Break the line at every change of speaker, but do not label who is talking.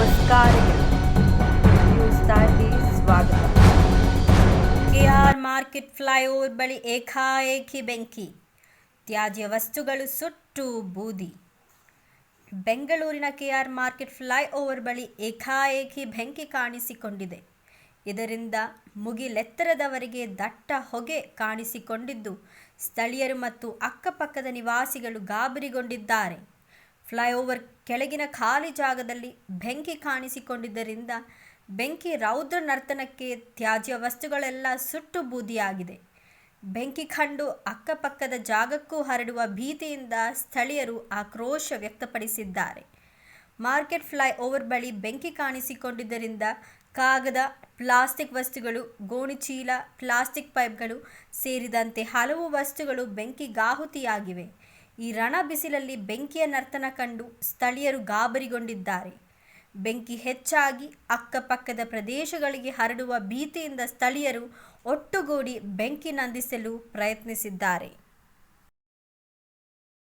ನಮಸ್ಕಾರ ನ್ಯೂಸ್ ಸ್ವಾಗತ.
K R market flyover ಬಳಿ ಏಕಾಏಕಿ ಬೆಂಕಿ. ತ್ಯಾಜ್ಯ ವಸ್ತುಗಳು ಸುಟ್ಟು ಬೂದಿ. ಬೆಂಗಳೂರಿನ ಕೆಆರ್ ಮಾರ್ಕೆಟ್ ಫ್ಲೈಓವರ್ ಬಳಿ ಏಕಾಏಕಿ ಬೆಂಕಿ ಕಾಣಿಸಿಕೊಂಡಿದೆ. ಇದರಿಂದ ಮುಗಿಲೆತ್ತರದವರೆಗೆ ದಟ್ಟ ಹೊಗೆ ಕಾಣಿಸಿಕೊಂಡಿದ್ದು ಸ್ಥಳೀಯರು ಮತ್ತು ಅಕ್ಕಪಕ್ಕದ ನಿವಾಸಿಗಳು ಗಾಬರಿಗೊಂಡಿದ್ದಾರೆ. ಫ್ಲೈಓವರ್ ಕೆಳಗಿನ ಖಾಲಿ ಜಾಗದಲ್ಲಿ ಬೆಂಕಿ ಕಾಣಿಸಿಕೊಂಡಿದ್ದರಿಂದ ಬೆಂಕಿ ರೌದ್ರ ನರ್ತನಕ್ಕೆ ತ್ಯಾಜ್ಯ ವಸ್ತುಗಳೆಲ್ಲ ಸುಟ್ಟು ಬೂದಿಯಾಗಿದೆ. ಬೆಂಕಿ ಕಂಡು ಅಕ್ಕಪಕ್ಕದ ಜಾಗಕ್ಕೂ ಹರಡುವ ಭೀತಿಯಿಂದ ಸ್ಥಳೀಯರು ಆಕ್ರೋಶ ವ್ಯಕ್ತಪಡಿಸಿದ್ದಾರೆ. ಮಾರ್ಕೆಟ್ ಫ್ಲೈಓವರ್ ಬಳಿ ಬೆಂಕಿ ಕಾಣಿಸಿಕೊಂಡಿದ್ದರಿಂದ ಕಾಗದ, ಪ್ಲಾಸ್ಟಿಕ್ ವಸ್ತುಗಳು, ಗೋಣಿಚೀಲ, ಪ್ಲಾಸ್ಟಿಕ್ ಪೈಪ್ಗಳು ಸೇರಿದಂತೆ ಹಲವು ವಸ್ತುಗಳು ಬೆಂಕಿಗಾಹುತಿಯಾಗಿವೆ ಈ ರಣ ಬಿಸಿಲಲ್ಲಿ ಬೆಂಕಿಯ ನರ್ತನ ಕಂಡು ಸ್ಥಳೀಯರು ಗಾಬರಿಗೊಂಡಿದ್ದಾರೆ. ಬೆಂಕಿ ಹೆಚ್ಚಾಗಿ ಅಕ್ಕಪಕ್ಕದ ಪ್ರದೇಶಗಳಿಗೆ ಹರಡುವ ಭೀತಿಯಿಂದ ಸ್ಥಳೀಯರು ಒಟ್ಟುಗೂಡಿ ಬೆಂಕಿ ನಂದಿಸಲು ಪ್ರಯತ್ನಿಸಿದ್ದಾರೆ.